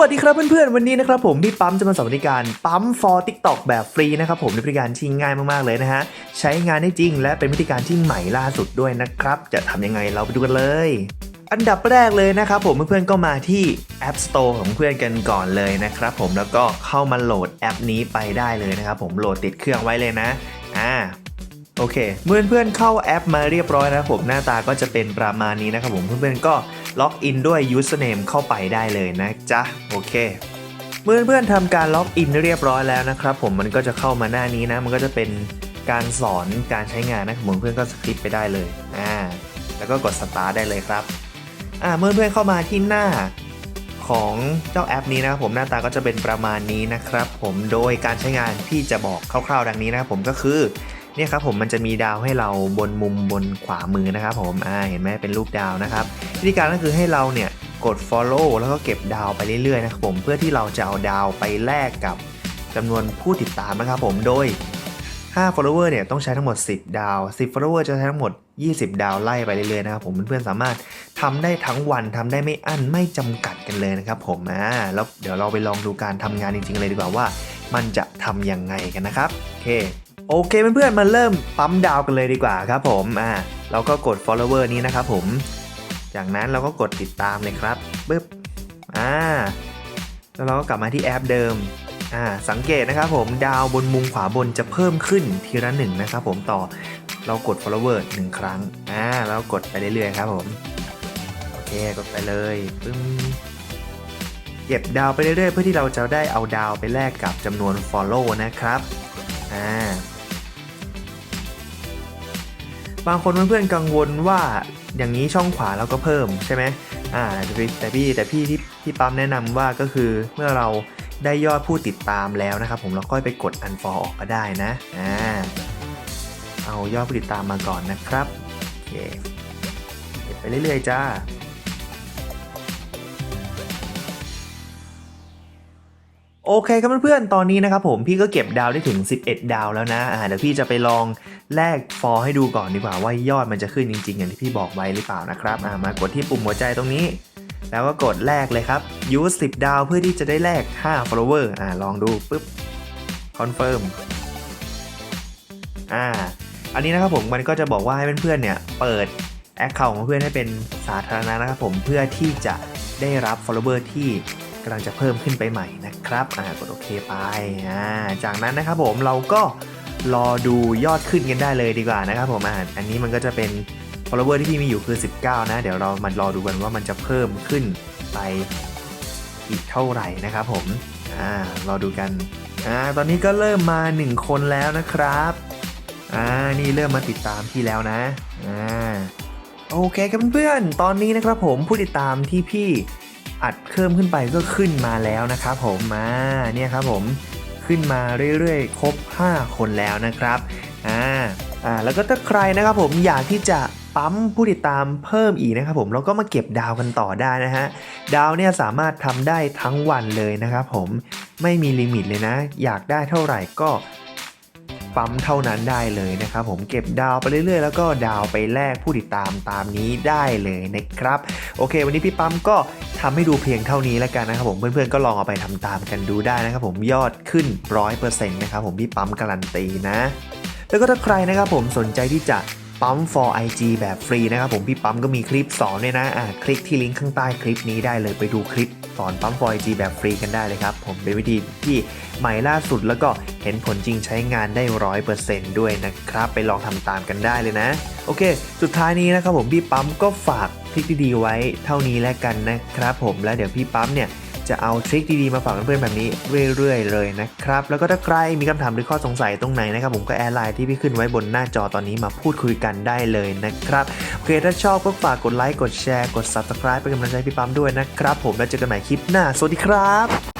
วัสดีครับเพื่อนๆ วันนี้นะครับผมพี่ปั๊มจะมาสอนบริการปั๊ม for TikTok แบบฟรีนะครับผมเป็นบริการที่ง่ายมากๆเลยนะฮะใช้งานได้จริง และเป็นวิธีการที่ใหม่ล่าสุดด้วยนะครับ จะทำยังไงเราไปดูกันเลย อันดับแรกเลยนะครับผมเพื่อนๆก็มาที่ App Store ของเพื่อนกันก่อนเลยนะครับผมแล้วก็เข้ามาโหลดแอปนี้ไปได้เลยนะครับผมโหลดติดเครื่องไว้เลยนะอ่า โอเค เมื่อเพื่อนเข้าแอปมาเรียบร้อยนะผมหน้าตาก็จะเป็นประมาณนี้นะครับผมเพื่อนๆก็ล็อกอินด้วย username เข้าไปได้เลยนะจ๊ะโอเคเมื่อเพื่อนทำการล็อกอินเรียบร้อยแล้วนะครับผมมันก็จะเข้ามาหน้านี้นะ มันก็จะเป็นการสอนการใช้งานนะครับผมเพื่อนก็สคริปไปได้เลยอ่าแล้วก็กดสตาร์ทได้เลยครับอ่าเมื่อเพื่อนเข้ามาที่หน้าของเจ้าแอปนี้นะครับผมหน้าตาก็จะเป็นประมาณนี้นะครับ ผมโดยการใช้งานที่จะบอกคร่าวๆ ดังนี้นะครับผมก็คือ เนี่ยครับผมมันจะมีดาวให้เราบนมุมบนขวามือนะครับผมอ่าเห็นไหมเป็นรูปดาวนะครับวิธีการก็คือให้เราเนี่ยกด follow แล้วก็เก็บดาวไปเรื่อยๆนะครับผมเพื่อที่เราจะเอาดาวไปแลกกับจำนวนผู้ติดตามนะครับผมโดย 5 follower เนี่ยต้องใช้ทั้งหมด 10 ดาว 10 follower จะใช้ทั้งหมด 20 ดาวไล่ไปเรื่อยๆนะครับผมเพื่อนๆสามารถทำได้ทั้งวันทำได้ไม่อั้นไม่จำกัดกันเลยนะครับผมอ่าแล้วเดี๋ยวเราไปลองดูการทำงานจริงๆเลยดีกว่าว่า มันจะทำยังไงกันนะครับ โอเคโอเคเพื่อนๆมาเริ่มปั๊มดาวกันเลยดีกว่าครับผมอ่าเราก็กด follower นี้นะครับผม จากนั้นเราก็กดติดตามเลยครับปึ๊บอ่าแล้วเราก็กลับมาที่แอปเดิมอ่าสังเกตนะครับผมดาวบนมุมขวาบนจะเพิ่มขึ้นทีละหนึ่งนะครับผมต่อเรากด follower หนึ่งครั้งอ่าแล้วกดไปเรื่อยๆครับผม โอเค กดไปเลยปึ้ม เก็บดาวไปเรื่อยๆ เพื่อที่เราจะได้เอาดาวไปแลกกับจำนวน follow นะครับอ่าบางคนเพื่อนๆกังวลว่าอย่างนี้ช่องขวาเราก็เพิ่มใช่ไหมอ่าแต่พี่แต่พี่แต่พี่ที่ที่ปั๊มแนะนำว่าก็คือเมื่อเราได้ยอดผู้ติดตามแล้วนะครับ ผมเราค่อยไปกด unfollow ออกก็ได้นะอ่าเอายอดผู้ติดตามมาก่อนนะครับโอเคเก็บไปเรื่อยๆจ้า โอเคครับเพื่อนๆ ตอนนี้นะครับผมพี่ก็เก็บดาวได้ถึง 11 ดาวแล้วนะอ่าเดี๋ยวพี่จะไปลองแลกฟอร์ให้ดูก่อนดีกว่าว่ายอดมันจะขึ้นจริงๆ อย่างที่พี่บอกไว้หรือเปล่านะครับอ่ามากดที่ปุ่มหัวใจตรงนี้ แล้วก็กดแลกเลยครับ use 10 ดาวเพื่อที่จะได้แลก 5 follower อ่าลองดูปุ๊บ confirm อ่าอันนี้นะครับผมมันก็จะบอกว่าให้เพื่อนๆเนี่ยเปิด Account ของเพื่อนให้เป็นสาธารณะนะครับผมเพื่อที่จะได้รับ follower ที่ กำลังจะเพิ่มขึ้นไปใหม่นะครับอ่ากดโอเคไปอ่าจากนั้นนะครับผมเราก็รอดูยอดขึ้นกันได้เลยดีกว่านะครับผมอ่าอันนี้มันก็จะเป็น follower ที่พี่มีอยู่คือ 19 นะ เดี๋ยวเรามารอดูกันว่ามันจะเพิ่มขึ้นไปอีกเท่าไหร่นะครับผมอ่ารอดูกันอ่าตอนนี้ก็เริ่มมา 1 คนแล้วนะครับอ่านี่เริ่มมาติดตามพี่แล้วนะอ่าโอเคครับเพื่อนๆตอนนี้นะครับผมผู้ติดตามที่พี่ อัดเพิ่มขึ้นไปก็ขึ้นมาแล้วนะครับผมมาเนี่ยครับผมขึ้นมาเรื่อยๆ ครบ 5 คนแล้วนะครับอ่าอ่าแล้วก็ถ้าใครนะครับผมอยากที่จะปั๊มผู้ติดตามเพิ่มอีกนะครับผมเราก็มาเก็บดาวกันต่อได้นะฮะดาวเนี่ยสามารถทำได้ทั้งวันเลยนะครับผมไม่มีลิมิตเลยนะ อยากได้เท่าไหร่ก็ปั๊มเท่านั้นได้เลยนะครับผมเก็บดาวไปเรื่อยๆ แล้วก็ดาวไปแลกผู้ติดตามตามนี้ได้เลยนะครับ โอเค วันนี้พี่ปั๊มก็ ทำให้ดูเพียงเท่านี้แล้วกันนะครับผมเพื่อนๆก็ลองเอาไปทำตามกันดูได้นะครับผมยอดขึ้น100%นะครับผมพี่ปั๊มการันตีนะ แล้วก็ถ้าใครนะครับผมสนใจที่จะปั๊ม for IG แบบฟรีนะครับผมพี่ปั๊มก็มีคลิปสอนเนี่ยนะอะคลิกที่ลิงก์ข้างใต้คลิปนี้ได้เลยไปดูคลิป สอนปั๊ม for IG แบบฟรีกันได้เลยครับ ผมเป็นวิธีที่ใหม่ล่าสุดแล้วก็เห็นผลจริงใช้งานได้ร้อยเปอร์เซนต์ด้วยนะครับ ไปลองทำตามกันได้เลยนะ โอเค สุดท้ายนี้นะครับผมพี่ปั๊มก็ฝากทริคดีๆไว้เท่านี้แล้วกันนะครับผมแล้วเดี๋ยวพี่ปั๊มเนี่ย จะเอาทริคดีๆมาฝากเพื่อนๆแบบนี้เรื่อยๆเลยนะครับ แล้วก็ถ้าใครมีคำถามหรือข้อสงสัยตรงไหนนะครับผมก็แอดไลน์ที่พี่ขึ้นไว้บนหน้าจอตอนนี้มาพูดคุยกันได้เลยนะครับโอเคถ้าชอบก็ฝากกดไลค์กดแชร์กด Subscribe เป็นกำลังใจพี่ปั๊มด้วยนะครับ ผมแล้วเจอกันใหม่คลิปหน้าสวัสดีครับ